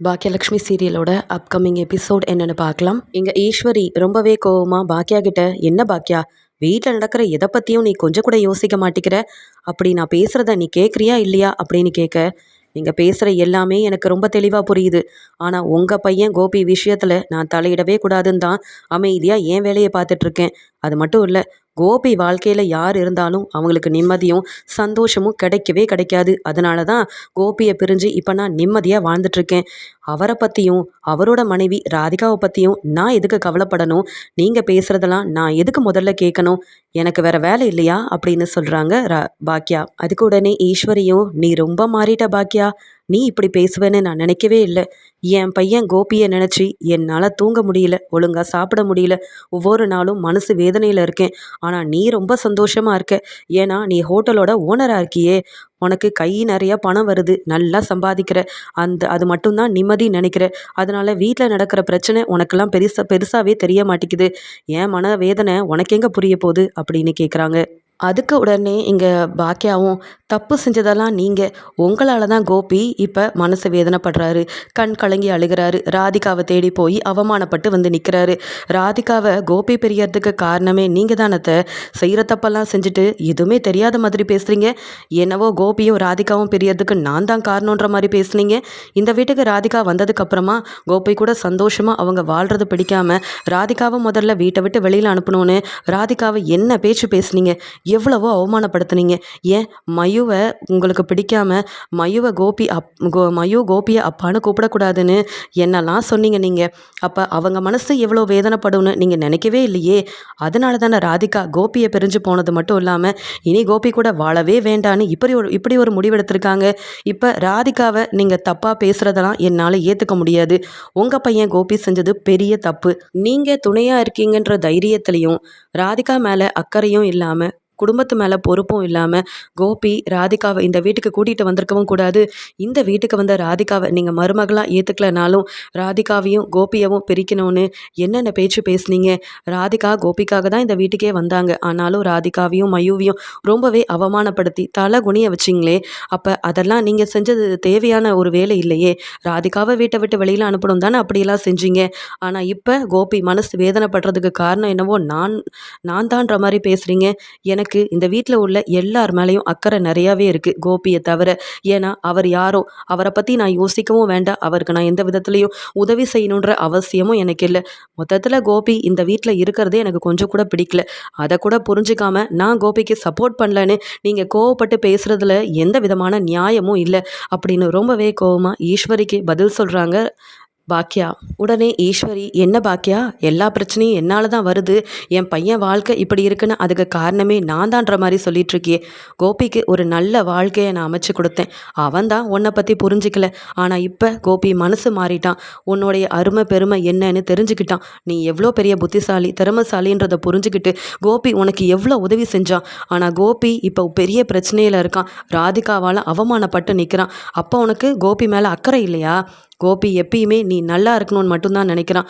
Bhagyalakshmi சீரியலோட upcoming episode என்னன்னு பார்க்கலாம். இங்கே ஈஸ்வரி ரொம்பவே கோவமா பாக்கியா கிட்ட என்ன பாக்கியா வீட்டில் நடக்கிற எதை பற்றியும் நீ கொஞ்சம் கூட யோசிக்க மாட்டேங்கிற அப்படி நான் பேசுகிறத நீ கேட்குறியா இல்லையா? அப்படின்னு கேட்க நீங்கள் பேசுகிற எல்லாமே எனக்கு ரொம்ப தெளிவாக புரியுது. ஆனால் உங்கள் பையன் கோபி விஷயத்தில் நான் தலையிடவே கூடாதுன்னு தான் அமைதியாக என் வேலையை பார்த்துட்ருக்கேன் அது மட்டும் இல்லை கோபி வாழ்க்கையில் யார் இருந்தாலும் அவங்களுக்கு நிம்மதியும் சந்தோஷமும் கிடைக்கவே கிடைக்காது. அதனால தான் கோபியை பிரிஞ்சு இப்போ நான் நிம்மதியாக வாழ்ந்துட்டுருக்கேன். அவரை பற்றியும் அவரோட மனைவி ராதிகாவை பற்றியும் நான் எதுக்கு கவலைப்படணும்? நீங்கள் பேசுகிறதெல்லாம் நான் எதுக்கு முதல்ல கேட்கணும்? எனக்கு வேறு வேலை இல்லையா? அப்படின்னு சொல்கிறாங்க ரா பாக்யா. அதுக்கு உடனே ஈஸ்வரியும் நீ ரொம்ப மாறிட்ட பாக்யா. நீ இப்படி பேசுவேன்னு நான் நினைக்கவே இல்லை. என் பையன் கோபியை நினச்சி என்னால் தூங்க முடியல ஒழுங்காக சாப்பிட முடியல. ஒவ்வொரு நாளும் மனசு வேதனையில் இருக்கேன். ஆனால் நீ ரொம்ப சந்தோஷமாக இருக்க. ஏன்னா நீ ஹோட்டலோட ஓனராக இருக்கியே. உனக்கு கை நிறையா பணம் வருது. நல்லா சம்பாதிக்கிற. அந்த அது மட்டும்தான் நிம்மதி நினைக்கிற. அதனால் வீட்டில் நடக்கிற பிரச்சனை உனக்கெல்லாம் பெருசாக பெருசாகவே தெரிய மாட்டேங்குது. என் மன வேதனை உனக்கு எங்கே புரிய போகுது? அப்படின்னு கேட்குறாங்க அதுக்கு உடனே இங்கே பாக்கியாவும் தப்பு செஞ்சதெல்லாம் நீங்கள் உங்களால் தான் கோபி. இப்போ மனசு வேதனைப்படுறாரு. கண் கலங்கி அழுகிறாரு. ராதிகாவை தேடி போய் அவமானப்பட்டு வந்து நிற்கிறாரு ராதிகாவை கோபி பெரியறதுக்கு காரணமே நீங்கள் தானத்தை. செய்கிற தப்பெல்லாம் செஞ்சுட்டு எதுவுமே தெரியாத மாதிரி பேசுகிறீங்க என்னவோ கோபியும் ராதிகாவும் பெரியறதுக்கு நான் தான் காரணன்ற மாதிரி பேசுனீங்க. இந்த வீட்டுக்கு ராதிகா வந்ததுக்கப்புறமா கோபி கூட சந்தோஷமாக அவங்க வாழ்கிறது பிடிக்காமல் ராதிகாவை முதல்ல வீட்டை விட்டு வெளியில் அனுப்பணும்னு ராதிகாவை என்ன பேச்சு பேசுனீங்க? எவ்வளவோ அவமானப்படுத்துனீங்க. ஏன்? மயுவை உங்களுக்கு பிடிக்காம மயுவை கோபி அப் கோ மயு கோபியை அப்பான்னு கூப்பிடக்கூடாதுன்னு என்னெல்லாம் சொன்னீங்க நீங்கள் அப்போ அவங்க மனசு எவ்வளோ வேதனைப்படும்னு நீங்கள் நினைக்கவே இல்லையே. அதனால தானே ராதிகா கோபியை பிரிஞ்சு போனது மட்டும் இல்லாமல் இனி கோபி கூட வாழவே வேண்டான்னு இப்படி ஒரு இப்படி ஒரு முடிவெடுத்திருக்காங்க. இப்போ ராதிகாவை நீங்கள் தப்பாக பேசுகிறதெல்லாம் என்னால் ஏற்றுக்க முடியாது. உங்கள் பையன் கோபி செஞ்சது பெரிய தப்பு. நீங்கள் துணையாக இருக்கீங்கன்ற தைரியத்துலேயும் ராதிகா மேலே அக்கறையும் இல்லாமல் குடும்பத்து மேலே பொறுப்பும் இல்லாமல் கோபி ராதிகாவை இந்த வீட்டுக்கு கூட்டிகிட்டு வந்திருக்கவும் கூடாது. இந்த வீட்டுக்கு வந்த ராதிகாவை நீங்கள் மருமகளாக ஏற்றுக்கலனாலும் ராதிகாவையும் கோபியவும் பிரிக்கணும்னு என்னென்ன பேச்சு பேசுனீங்க? ராதிகா கோபிக்காக தான் இந்த வீட்டுக்கே வந்தாங்க. ஆனாலும் ராதிகாவையும் மயூவியும் ரொம்பவே அவமானப்படுத்தி தலை குனிய வச்சிங்களே. அப்போ அதெல்லாம் நீங்கள் செஞ்சது தேவையான ஒரு வேலை இல்லையே. ராதிகாவை வீட்டை விட்டு வெளியில் அனுப்பணும் தானே அப்படியெல்லாம் செஞ்சீங்க. ஆனால் இப்போ கோபி மனசு வேதனைப்படுறதுக்கு காரணம் என்னவோ நான் நான் தான்ற மாதிரி பேசுகிறீங்க எனக்கு எனக்கு இந்த வீட்டில் உள்ள எல்லார் மேலேயும் அக்கறை நிறையாவே இருக்குது கோபியை தவிர. ஏன்னா அவர் யாரோ? அவரை பற்றி நான் யோசிக்கவும் வேண்டாம். அவருக்கு நான் எந்த விதத்துலேயும் உதவி செய்யணுன்ற அவசியமும் எனக்கு இல்லை. மொத்தத்தில் கோபி இந்த வீட்டில் இருக்கிறதே எனக்கு கொஞ்சம் கூட பிடிக்கல. அதை கூட புரிஞ்சுக்காம நான் கோபிக்கு சப்போர்ட் பண்ணலன்னு நீங்கள் கோவப்பட்டு பேசுகிறதுல எந்த விதமான நியாயமும் இல்லை. அப்படின்னு ரொம்பவே கோவமாக ஈஸ்வரிக்கு பதில் சொல்கிறாங்க பாக்கியா உடனே ஈஸ்வரி என்ன பாக்கியா? எல்லா பிரச்சனையும் என்னால் தான் வருது. என் பையன் வாழ்க்கை இப்படி இருக்குன்னு அதுக்கு காரணமே நான் தான்ற மாதிரி சொல்லிகிட்ருக்கியே கோபிக்கு ஒரு நல்ல வாழ்க்கையை நான் அமைச்சு கொடுத்தேன். அவன் தான் உன்னை பற்றி புரிஞ்சிக்கல. ஆனால் இப்போ கோபி மனசு மாறிட்டான். உன்னுடைய அருமை பெருமை என்னன்னு தெரிஞ்சுக்கிட்டான். நீ எவ்வளோ பெரிய புத்திசாலி திறமசாலின்றதை புரிஞ்சுக்கிட்டு கோபி உனக்கு எவ்வளோ உதவி செஞ்சான். ஆனால் கோபி இப்போ பெரிய பிரச்சனையில் இருக்கான். ராதிகாவால் அவமானப்பட்டு நிற்கிறான் அப்போ உனக்கு கோபி மேலே அக்கறை இல்லையா? கோபி எப்பயுமே நீ நல்லா இருக்கணும்னு மட்டும்தான் நினைக்கிறான்.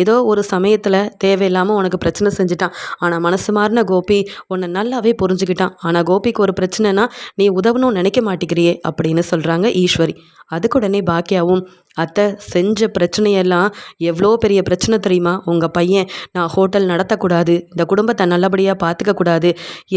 ஏதோ ஒரு சமயத்தில் தேவையில்லாமல் உனக்கு பிரச்சனை செஞ்சுட்டான். ஆனால் மனசு மாறின கோபி உன்னை நல்லாவே புரிஞ்சுக்கிட்டான். ஆனால் கோபிக்கு ஒரு பிரச்சனைனா நீ உதவணும்னு நினைக்க மாட்டேங்கிறியே அப்படின்னு சொல்கிறாங்க ஈஸ்வரி. அதுக்குடனே பாக்கியாவும் அத்தை செஞ்ச பிரச்சனையெல்லாம் எவ்வளோ பெரிய பிரச்சனை தெரியுமா? உங்கள் பையன் நான் ஹோட்டல் நடத்தக்கூடாது. இந்த குடும்பத்தை நல்லபடியாக பார்த்துக்கக்கூடாது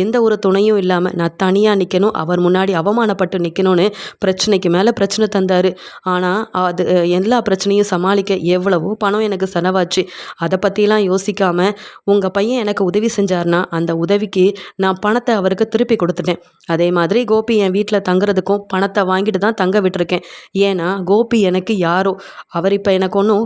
எந்த ஒரு துணையும் இல்லாமல் நான் தனியாக நிற்கணும் அவர் முன்னாடி அவமானப்பட்டு நிற்கணும்னு பிரச்சனைக்கு மேலே பிரச்சனை தந்தார். ஆனால் அது எல்லா பிரச்சனையும் சமாளிக்க எவ்வளவோ பணம் எனக்கு செலவாச்சு. அதை பற்றிலாம் யோசிக்காமல் உங்கள் பையன் எனக்கு உதவி செஞ்சார்னா அந்த உதவிக்கு நான் பணத்தை அவருக்கு திருப்பி கொடுத்துட்டேன். அதே மாதிரி கோபி என் வீட்டில் தங்குறதுக்கும் பணத்தை வாங்கிட்டு தான் தங்க விட்டுருக்கேன். ஏன்னா கோபி எனக்கு யாரோ அவர் இப்போ எனக்கு ஒன்றும்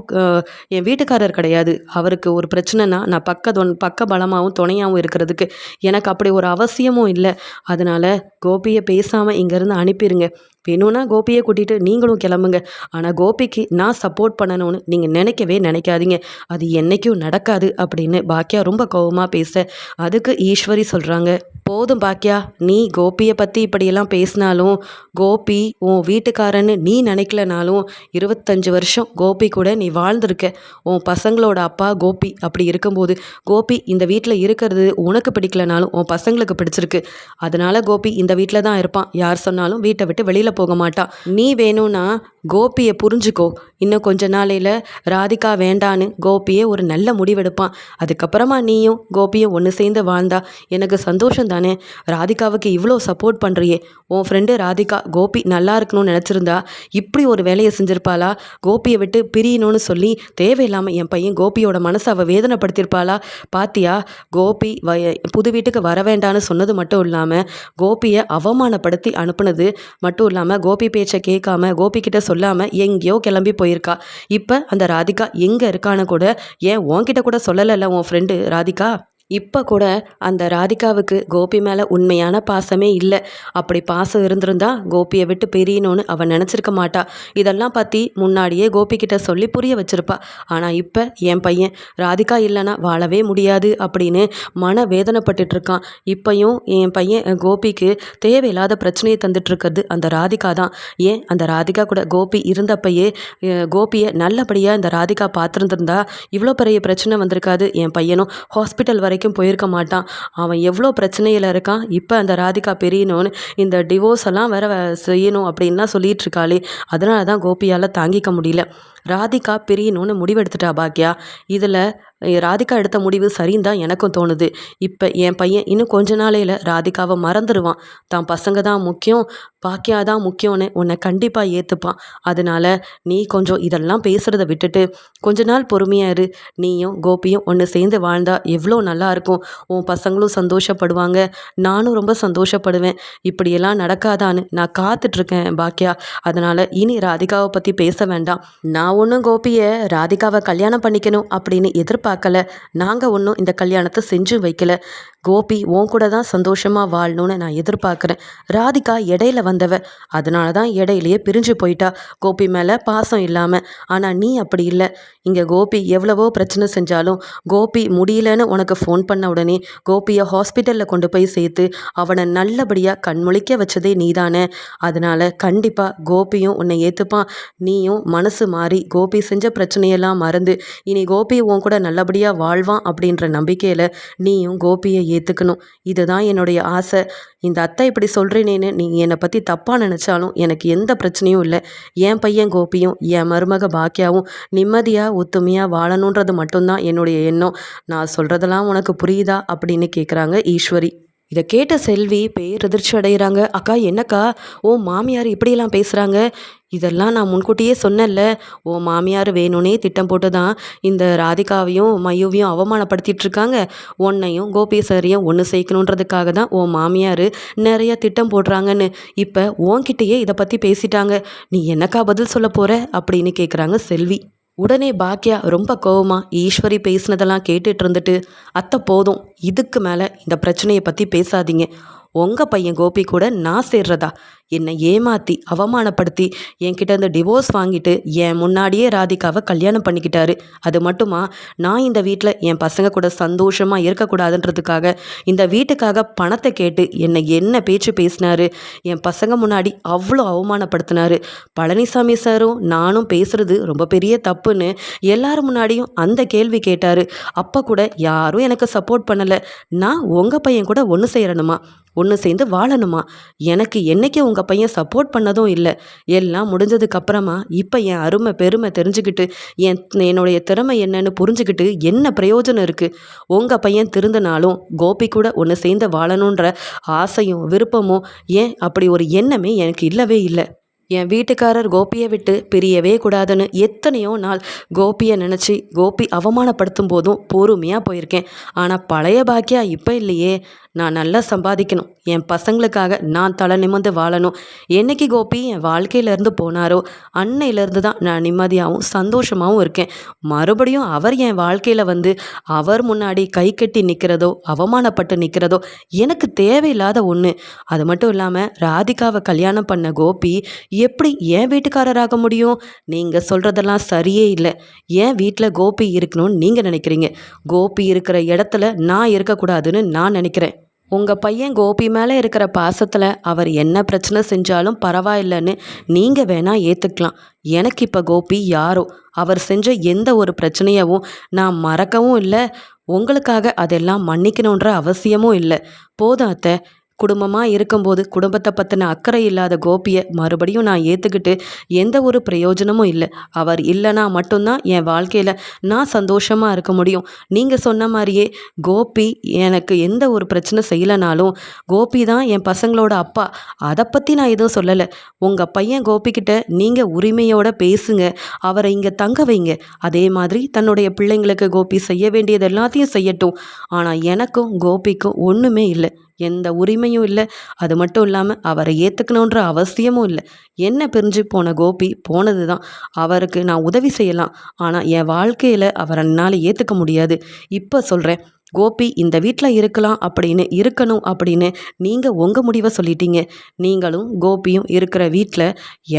என் வீட்டுக்காரர் கிடையாது. அவருக்கு ஒரு பிரச்சனைனா நான் பக்க தொன் பக்க பலமாகவும் துணையாகவும் இருக்கிறதுக்கு எனக்கு அப்படி ஒரு அவசியமும் இல்லை. அதனால் கோபியை பேசாமல் இங்கேருந்து அனுப்பிடுங்க வேணும்னா கோபியை கூட்டிகிட்டு நீங்களும் கிளம்புங்க. ஆனால் கோபிக்கு நான் சப்போர்ட் பண்ணணும்னு நீங்கள் நினைக்கவே நினைக்காதீங்க. அது என்றைக்கும் நடக்காது அப்படின்னு பாக்கியா ரொம்ப கோபமாக பேச. அதுக்கு ஈஸ்வரி சொல்கிறாங்க போதும் பாக்கியா நீ கோபியை பற்றி இப்படியெல்லாம் பேசினாலும் கோபி உன் வீட்டுக்காரன்னு நீ நினைக்கலனாலும் இருபத்தஞ்சி வருஷம் கோபி கூட நீ வாழ்ந்திருக்க. உன் பசங்களோட அப்பா கோபி அப்படி இருக்கும்போது கோபி இந்த வீட்டில் இருக்கிறது உனக்கு பிடிக்கலனாலும் உன் பசங்களுக்கு பிடிச்சிருக்கு. அதனால் கோபி இந்த வீட்டில் தான் இருப்பான். யார் சொன்னாலும் வீட்டை விட்டு வெளியில் வெளியில் போக மாட்டான் நீ வேணும்னா கோபியை புரிஞ்சுக்கோ. இன்னும் கொஞ்ச நாளையில் ராதிகா வேண்டான்னு கோபியே ஒரு நல்ல முடிவெடுப்பான். அதுக்கப்புறமா நீயும் கோபியும் ஒன்று சேர்ந்து வாழ்ந்தா எனக்கு சந்தோஷம் தானே? ராதிகாவுக்கு இவ்வளோ சப்போர்ட் பண்ணுறியே உன் ஃப்ரெண்டு ராதிகா கோபி நல்லா இருக்கணும்னு நினச்சிருந்தா இப்படி ஒரு வேலையை செஞ்சிருப்பாளா? கோபியை விட்டு பிரியணும்னு சொல்லி தேவையில்லாமல் என் பையன் கோபியோட மனசை அவள் வேதனைப்படுத்தியிருப்பாளா? பாத்தியா? கோபி வ புது வீட்டுக்கு வர வேண்டான்னு சொன்னது மட்டும் இல்லாமல் கோபியை அவமானப்படுத்தி அனுப்புனது மட்டும் இல்லாமல் கோபி பேச்சை கேட்காம கோபி கிட்ட சொல்லாமல் எங்கேயோ கிளம்பி போயிருக்கா. இப்போ அந்த ராதிகா எங்கே இருக்கான்னு கூட ஏன் உன்கிட்ட கூட சொல்லலைல்ல உன் ஃப்ரெண்டு ராதிகா? இப்போ கூட அந்த ராதிகாவுக்கு கோபி மேலே உண்மையான பாசமே இல்லை. அப்படி பாசம் இருந்திருந்தா கோபியை விட்டு பிரியணும்னு அவன் நினச்சிருக்க மாட்டா. இதெல்லாம் பற்றி முன்னாடியே கோபிக்கிட்ட சொல்லி புரிய வச்சிருப்பா. ஆனால் இப்போ என் பையன் ராதிகா இல்லைன்னா வாழவே முடியாது அப்படின்னு மன வேதனைப்பட்டுட்டு இருக்கான். இப்பையும் என் பையன் கோபிக்கு தேவையில்லாத பிரச்சனையை தந்துட்டுருக்கிறது அந்த ராதிகா தான். ஏன்? அந்த ராதிகா கூட கோபி இருந்தப்பயே கோபியை நல்லபடியாக இந்த ராதிகா பார்த்துருந்துருந்தா இவ்வளோ பெரிய பிரச்சனை வந்திருக்காது என் பையனும். ஹாஸ்பிட்டல் வரைக்கும் போயிருக்க மாட்டான். அவன் எவ்வளோ பிரச்சனையில் இருக்கான். இப்போ அந்த ராதிகா பெரியணும்னு இந்த டிவோர்ஸ் எல்லாம் வேற செய்யணும் அப்படின்லாம் சொல்லிட்டு இருக்காளே. அதனால தான் கோபியால் தாங்கிக்க முடியல. ராதிகா பிரியணும்னு முடிவெடுத்துட்டா பாக்யா. இதில் ராதிகா எடுத்த முடிவு சரின்னு தான் எனக்கும் தோணுது. இப்போ என் பையன் இன்னும் கொஞ்ச நாளையில் ராதிகாவை மறந்துடுவான் தான் பசங்க தான் முக்கியம் பாக்கியா தான் முக்கியம்னு உன்னை கண்டிப்பாக ஏற்றுப்பான் அதனால நீ கொஞ்சம் இதெல்லாம் பேசுகிறத விட்டுட்டு கொஞ்ச நாள் பொறுமையாக இரு. நீயும் கோபியும் ஒன்று சேர்ந்து வாழ்ந்தால் எவ்வளோ நல்லா இருக்கும். உன் பசங்களும் சந்தோஷப்படுவாங்க. நானும் ரொம்ப சந்தோஷப்படுவேன். இப்படியெல்லாம் நடக்காதான்னு நான் காத்துட்ருக்கேன் பாக்கியா. அதனால் இனி ராதிகாவை பற்றி பேச வேண்டாம். நான் ஒன்றும் கோபியை ராதிகாவை கல்யாணம் பண்ணிக்கணும் அப்படின்னு எதிர்பார்க்கல. நாங்கள் ஒன்றும் இந்த கல்யாணத்தை செஞ்சும் வைக்கல. கோபி உன் கூட தான் சந்தோஷமாக வாழணும்னு நான் எதிர்பார்க்குறேன். ராதிகா இடையில வந்தவ. அதனால தான் இடையிலேயே பிரிஞ்சு போயிட்டா. கோபி மேலே பாசம் இல்லாமல் ஆனால் நீ அப்படி இல்லை. இங்கே கோபி எவ்வளவோ பிரச்சனை செஞ்சாலும் கோபி முடியலன்னு உனக்கு ஃபோன் பண்ண உடனே கோபியை ஹாஸ்பிட்டலில் கொண்டு போய் சேர்த்து அவனை நல்லபடியாக கண்முழிக்க வச்சதே நீ தானே அதனால் கண்டிப்பாக கோபியும் உன்னை ஏற்றுப்பான் நீயும் மனசு மாறி கோபி செஞ்ச பிரச்சனையெல்லாம் மறந்து இனி கோபி உன் கூட நல்ல நல்லபடியாக வாழ்வான் அப்படின்ற நம்பிக்கையில் நீயும் கோபியை ஏற்றுக்கணும் இதுதான் என்னுடைய ஆசை. இந்த அத்தை இப்படி சொல்கிறேனேன்னு நீ என்னை பற்றி தப்பாக நினச்சாலும் எனக்கு எந்த பிரச்சனையும் இல்லை. என் பையன் கோபியும் என் மருமக பாக்கியாவும் நிம்மதியாக ஒத்துமையாக வாழணுன்றது மட்டும்தான் என்னுடைய எண்ணம். நான் சொல்கிறதெல்லாம் உனக்கு புரியுதா அப்படின்னு கேட்குறாங்க ஈஸ்வரி. இதை கேட்ட செல்வி பேரதிர்ச்சி அடைகிறாங்க அக்கா என்னக்கா? ஓ மாமியார் இப்படியெல்லாம் பேசுகிறாங்க இதெல்லாம் நான் முன்கூட்டியே சொன்னேன்ல. ஓ மாமியார் வேணும்னே திட்டம் போட்டு தான் இந்த ராதிகாவையும் மயுவையும் அவமானப்படுத்திட்டு இருக்காங்க உன்னையும் கோபி சாரையும் ஒன்று சேர்க்கணுன்றதுக்காக தான் ஓ மாமியார் நிறைய திட்டம் போடுறாங்கன்னு. இப்போ உன்கிட்டயே இதை பற்றி பேசிட்டாங்க. நீ என்னக்கா பதில் சொல்ல போகிற அப்படின்னு கேட்குறாங்க செல்வி. உடனே பாக்யா ரொம்ப கோவமாக ஈஸ்வரி பேசினதெல்லாம் கேட்டுட்டு இருந்துட்டு அத்தை போதும் இதுக்கு மேலே இந்த பிரச்சனையை பற்றி பேசாதீங்க. உங்கள் பையன் கோபி கூட நான் சேர்றதா? என்னை ஏமாற்றி அவமானப்படுத்தி என்கிட்ட இந்த டிவோர்ஸ் வாங்கிட்டு என் முன்னாடியே ராதிகாவை கல்யாணம் பண்ணிக்கிட்டாரு. அது மட்டுமா? நான் இந்த வீட்டில் என் பசங்க கூட சந்தோஷமாக இருக்கக்கூடாதுன்றதுக்காக இந்த வீட்டுக்காக பணத்தை கேட்டு என்னை என்ன பேச்சு பேசினாரு? என் பசங்க முன்னாடி அவ்வளோ அவமானப்படுத்தினாரு. பழனிசாமி சாரும் நானும் பேசுறது ரொம்ப பெரிய தப்புன்னு எல்லாரும் முன்னாடியும் அந்த கேள்வி கேட்டார். அப்போ கூட யாரும் எனக்கு சப்போர்ட் பண்ணலை. நான் உங்கள் பையன் கூட ஒன்று செய்யணுமா ஒன்று சேர்ந்து வாழணுமா? எனக்கு என்னைக்கு உங்கள் உங்கள் பையன் சப்போர்ட் பண்ணதும் இல்லை. எல்லாம் முடிஞ்சதுக்கு அப்புறமா இப்போ என் அருமை பெருமை தெரிஞ்சுக்கிட்டு என் என்னுடைய திறமை என்னன்னு புரிஞ்சுக்கிட்டு என்ன பிரயோஜனம் இருக்குது உங்கள் பையன் திருந்தினாலும் கோபி கூட ஒன்று சேர்ந்து வாழணுன்ற ஆசையும் விருப்பமும் ஏன் அப்படி ஒரு எண்ணமே எனக்கு இல்லவே இல்லை. என் வீட்டுக்காரர் கோபியை விட்டு பிரியவே கூடாதுன்னு எத்தனையோ நாள் கோபியை நினச்சி கோபி அவமானப்படுத்தும் போதும் பொறுமையாக போயிருக்கேன். ஆனால் பழைய பாக்கியா இப்போ இல்லையே. நான் நல்லா சம்பாதிக்கணும். என் பசங்களுக்காக நான் தலை நிமிர்ந்து வாழணும். என்னைக்கு கோபி என் வாழ்க்கையிலேருந்து போனாரோ அன்னையிலேருந்து தான் நான் நிம்மதியாகவும் சந்தோஷமாகவும் இருக்கேன். மறுபடியும் அவர் என் வாழ்க்கையில் வந்து அவர் முன்னாடி கை கட்டி நிற்கிறதோ அவமானப்பட்டு நிற்கிறதோ எனக்கு தேவையில்லாத ஒன்று அது மட்டும் இல்லாமல் ராதிகாவை கல்யாணம் பண்ண கோபி எப்படி என் வீட்டுக்காரராக முடியும்? நீங்கள் சொல்கிறதெல்லாம் சரியே இல்லை. ஏன் வீட்டில் கோபி இருக்கணும்னு நீங்கள் நினைக்கிறீங்க. கோபி இருக்கிற இடத்துல நான் இருக்கக்கூடாதுன்னு நான் நினைக்கிறேன். உங்கள் பையன் கோபி மேலே இருக்கிற பாசத்தில் அவர் என்ன பிரச்சனை செஞ்சாலும் பரவாயில்லைன்னு நீங்கள் வேணால் ஏற்றுக்கலாம் எனக்கு இப்போ கோபி யாரோ? அவர் செஞ்ச எந்த ஒரு பிரச்சனையவும் நான் மறக்கவும் இல்லை. உங்களுக்காக அதெல்லாம் மன்னிக்கணுன்ற அவசியமும் இல்லை. போதும் அத்தை. குடும்பமாக இருக்கும்போது குடும்பத்தை பற்றின அக்கறை இல்லாத கோபியை மறுபடியும் நான் ஏற்றுக்கிட்டு எந்த ஒரு பிரயோஜனமும் இல்லை. அவர் இல்லைனா மட்டும்தான் என் வாழ்க்கையில் நான் சந்தோஷமாக இருக்க முடியும். நீங்கள் சொன்ன மாதிரியே கோபி எனக்கு எந்த ஒரு பிரச்சனை செய்யலைனாலும் கோபி தான் என் பசங்களோட அப்பா. அதை பற்றி நான் எதுவும் சொல்லலை. உங்கள் பையன் கோபிக்கிட்ட நீங்கள் உரிமையோட பேசுங்க. அவரை இங்கே தங்க வைங்க. அதே மாதிரி தன்னுடைய பிள்ளைங்களுக்கு கோபி செய்ய வேண்டியது எல்லாத்தையும் செய்யட்டும். ஆனால் எனக்கும் கோபிக்கும் ஒன்றுமே இல்லை. எந்த உரிமையும் இல்லை. அது மட்டும் இல்லாமல் அவரை ஏற்றுக்கணுன்ற அவசியமும் இல்லை. என்ன பிரிஞ்சு போன கோபி போனது தான் அவருக்கு நான் உதவி செய்யலாம். ஆனால் என் வாழ்க்கையில் அவரை என்னால் ஏற்றுக்க முடியாது. இப்போ சொல்கிறேன் கோபி இந்த வீட்டில் இருக்கலாம் அப்படின்னு இருக்கணும் அப்படின்னு நீங்கள் உங்கள் முடிவை சொல்லிட்டீங்க. நீங்களும் கோபியும் இருக்கிற வீட்டில்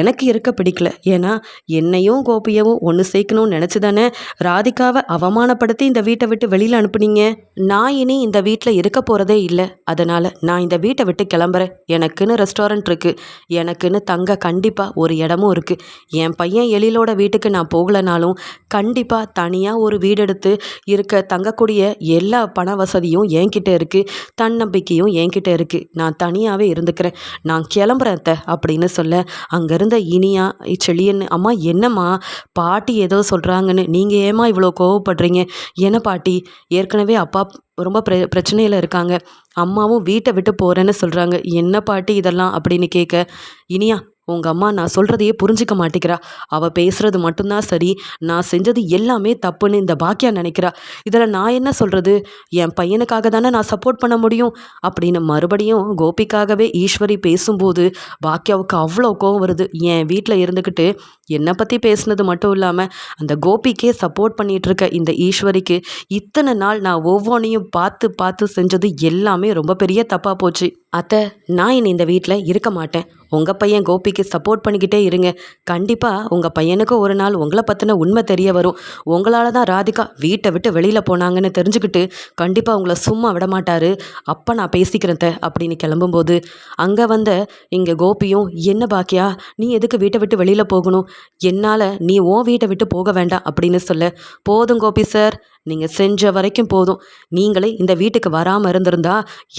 எனக்கு இருக்க பிடிக்கல. ஏன்னா என்னையும் கோபியவும் ஒன்று சேர்க்கணும்னு நினச்சி தானே ராதிகாவை அவமானப்படுத்தி இந்த வீட்டை விட்டு வெளியில் அனுப்புனீங்க? நான் இனி இந்த வீட்டில் இருக்க போகிறதே இல்லை. அதனால் நான் இந்த வீட்டை விட்டு கிளம்புறேன். எனக்குன்னு ரெஸ்டாரண்ட் இருக்குது எனக்குன்னு தங்க கண்டிப்பாக ஒரு இடமும் இருக்குது என் பையன் எழிலோட வீட்டுக்கு நான் போகலனாலும் கண்டிப்பாக தனியாக ஒரு வீடு எடுத்து இருக்க தங்கக்கூடிய எல்லா பண வசதியும் என்கிட்ட இருக்குது தன்னம்பிக்கையும் என்கிட்ட இருக்குது நான் தனியாகவே இருந்துக்கிறேன். நான் கிளம்புறேன் அத்தை அப்படின்னு சொல்ல அங்கேருந்த இனியா செழியன்னு அம்மா என்னம்மா பாட்டி ஏதோ சொல்கிறாங்கன்னு நீங்கள் ஏமா இவ்வளோ கோவப்படுறீங்க? என்ன பாட்டி? ஏற்கனவே அப்பா ரொம்ப பிர பிரச்சனையில் இருக்காங்க. அம்மாவும் வீட்டை விட்டு போகிறேன்னு சொல்கிறாங்க என்ன பாட்டி இதெல்லாம் அப்படின்னு கேட்க இனியா உங்கள் அம்மா நான் சொல்கிறதையே புரிஞ்சிக்க மாட்டேங்கிறா. அவள் பேசுகிறது மட்டும்தான் சரி. நான் செஞ்சது எல்லாமே தப்புன்னு இந்த பாக்கியா நினைக்கிறா. இதில் நான் என்ன சொல்கிறது என் பையனுக்காக தானே நான் சப்போர்ட் பண்ண முடியும்? அப்படின்னு மறுபடியும் கோபிக்காகவே ஈஸ்வரி பேசும்போது பாக்கியாவுக்கு அவ்வளோ கோவம் வருது. என் வீட்டில் இருந்துக்கிட்டு என்னை பற்றி பேசுனது மட்டும் இல்லாமல் அந்த கோபிக்கே சப்போர்ட் பண்ணிகிட்டு இருக்க இந்த ஈஸ்வரிக்கு இத்தனை நாள் நான் ஒவ்வொன்றையும் பார்த்து பார்த்து செஞ்சது எல்லாமே ரொம்ப பெரிய தப்பாக போச்சு. அத்தை நான் இனி இந்த வீட்டில் இருக்க மாட்டேன். உங்கள் பையன் கோபிக்கு சப்போர்ட் பண்ணிக்கிட்டே இருங்க. கண்டிப்பாக உங்கள் பையனுக்கு ஒரு நாள் உங்களை பற்றின உண்மை தெரிய வரும். உங்களால் தான் ராதிகா வீட்டை விட்டு வெளியில் போனாங்கன்னு தெரிஞ்சுக்கிட்டு கண்டிப்பாக உங்களை சும்மா விட மாட்டார். அப்போ நான் பேசிக்கிறேன் த அப்படின்னு கிளம்பும்போது அங்கே வந்த இங்கே கோபியும் என்ன பாக்கியா நீ எதுக்கு வீட்டை விட்டு வெளியில் போகணும்? என்னால் நீ ஓ வீட்டை விட்டு போக வேண்டாம் அப்படின்னு சொல்ல போதும் கோபி சார் நீங்கள் செஞ்ச வரைக்கும் போதும். நீங்களே இந்த வீட்டுக்கு வராமல் இருந்திருந்தா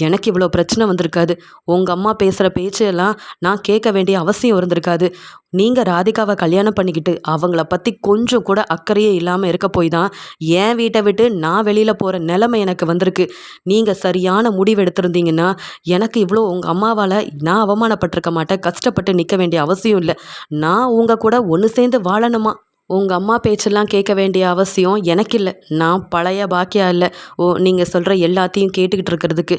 எனக்கு இவ்வளோ பிரச்சனை வந்திருக்காது. உங்கள் அம்மா பேசுகிற பேச்செல்லாம் நான் கேட்க வேண்டிய அவசியம் இருந்திருக்காது. நீங்கள் ராதிகாவை கல்யாணம் பண்ணிக்கிட்டு அவங்கள பற்றி கொஞ்சம் கூட அக்கறையே இல்லாமல் இருக்க போய் தான் என் வீட்டை விட்டு நான் வெளியில் போகிற நிலைமை எனக்கு வந்திருக்கு. நீங்கள் சரியான முடிவு எடுத்திருந்தீங்கன்னா எனக்கு இவ்வளோ உங்கள் அம்மாவால் நான் அவமானப்பட்டிருக்க மாட்டேன். கஷ்டப்பட்டு நிற்க வேண்டிய அவசியம் இல்லை. நான் உங்கள் கூட ஒன்று சேர்ந்து வாழணுமா? உங்கள் அம்மா பேச்செல்லாம் கேட்க வேண்டிய அவசியம் எனக்கு இல்லை நான் பழைய பாக்கியா இல்லை. ஓ நீங்கள் சொல்கிற எல்லாத்தையும் கேட்டுக்கிட்டு இருக்கிறதுக்கு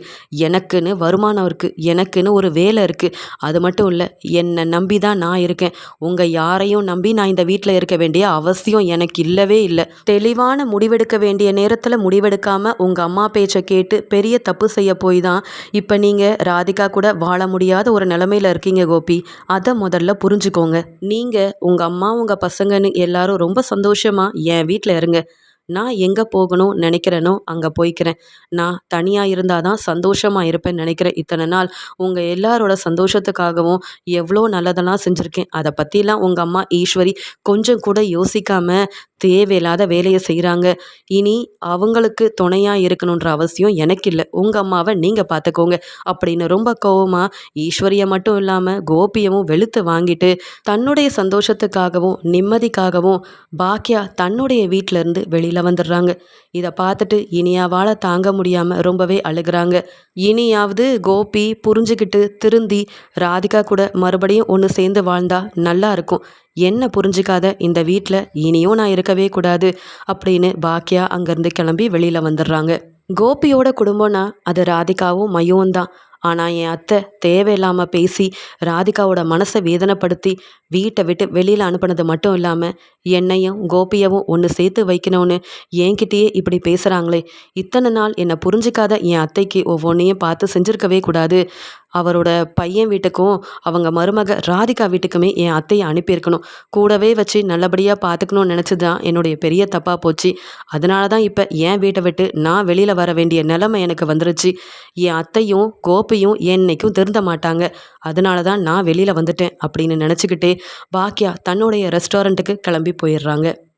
எனக்குன்னு வருமானம் இருக்குது எனக்குன்னு ஒரு வேலை இருக்குது அது மட்டும் இல்லை என்னை நம்பி தான் நான் இருக்கேன். உங்கள் யாரையும் நம்பி நான் இந்த வீட்டில் இருக்க வேண்டிய அவசியம் எனக்கு இல்லவே இல்லை. தெளிவான முடிவெடுக்க வேண்டிய நேரத்தில் முடிவெடுக்காமல் உங்கள் அம்மா பேச்சை கேட்டு பெரிய தப்பு செய்ய போய் தான் இப்போ நீங்கள் ராதிகா கூட வாழ முடியாத ஒரு நிலமையில இருக்கீங்க கோபி. அதை முதல்ல புரிஞ்சுக்கோங்க. நீங்கள் உங்கள் அம்மா உங்கள் பசங்கன்னு எல்லா எல்லாரும் ரொம்ப சந்தோஷமாக என் வீட்டில் இருங்க. நான் எங்கே போகணும் நினைக்கிறேனோ அங்கே போய்க்கிறேன். நான் தனியாக இருந்தால் தான் சந்தோஷமாக இருப்பேன்னு நினைக்கிறேன். இத்தனை நாள் உங்கள் எல்லாரோட சந்தோஷத்துக்காகவும் எவ்வளோ நல்லதெல்லாம் செஞ்சுருக்கேன். அதை பற்றிலாம் உங்கள் அம்மா ஈஸ்வரி கொஞ்சம் கூட யோசிக்காமல் தேவையில்லாத வேலையை செய்கிறாங்க இனி அவங்களுக்கு துணையாக இருக்கணுன்ற அவசியம் எனக்கு இல்லை உங்கள் அம்மாவை நீங்கள் பார்த்துக்கோங்க அப்படின்னு ரொம்ப கோவமாக ஈஸ்வரியை மட்டும் இல்லாமல் கோபியமும் வெளுத்து வாங்கிட்டு தன்னுடைய சந்தோஷத்துக்காகவும் நிம்மதிக்காகவும் பாக்கியா தன்னுடைய வீட்டிலேருந்து வெளியில் வந்துடுறாங்க இதை பார்த்துட்டு இனியாவால் தாங்க முடியாமல் ரொம்பவே அழுகிறாங்க. இனியாவது கோபி புரிஞ்சுக்கிட்டு திருந்தி ராதிகா கூட மறுபடியும் ஒன்று சேர்ந்து வாழ்ந்தா நல்லா இருக்கும். என்ன புரிஞ்சிக்காத இந்த வீட்டில் இனியும் நான் இருக்கவே கூடாது அப்படின்னு பாக்கியா அங்கேருந்து கிளம்பி வெளியில் வந்துடுறாங்க கோபியோட குடும்பம்னா அது ராதிகாவும் மையவும் தான். ஆனால் என் அத்தை தேவையில்லாமல் பேசி ராதிகாவோட மனசை வேதனைப்படுத்தி வீட்டை விட்டு வெளியில் அனுப்புனது மட்டும் இல்லாமல் என்னையும் கோபியவும் ஒன்று சேர்த்து வைக்கணும்னு என்கிட்டயே இப்படி பேசுகிறாங்களே இத்தனை நாள் என்னை புரிஞ்சிக்காத என் அத்தைக்கு ஒவ்வொன்றையும் பார்த்து செஞ்சுருக்கவே கூடாது. அவரோட பையன் வீட்டுக்கும் அவங்க மருமக ராதிகா வீட்டுக்குமே என் அத்தையை அனுப்பியிருக்கணும். கூடவே வச்சு நல்லபடியாக பார்த்துக்கணும்னு நினச்சது தான் என்னுடைய பெரிய தப்பாக போச்சு. அதனால தான் இப்போ என் வீட்டை விட்டு நான் வெளியில் வர வேண்டிய நிலைமை எனக்கு வந்துருச்சு. என் அத்தையும் கோப்பையும் என்னைக்கும் திருந்த மாட்டாங்க. அதனால தான் நான் வெளியில் வந்துட்டேன் அப்படின்னு நினச்சிக்கிட்டே பாக்கியா தன்னுடைய ரெஸ்டாரண்ட்டுக்கு கிளம்பி போயிடுறாங்க.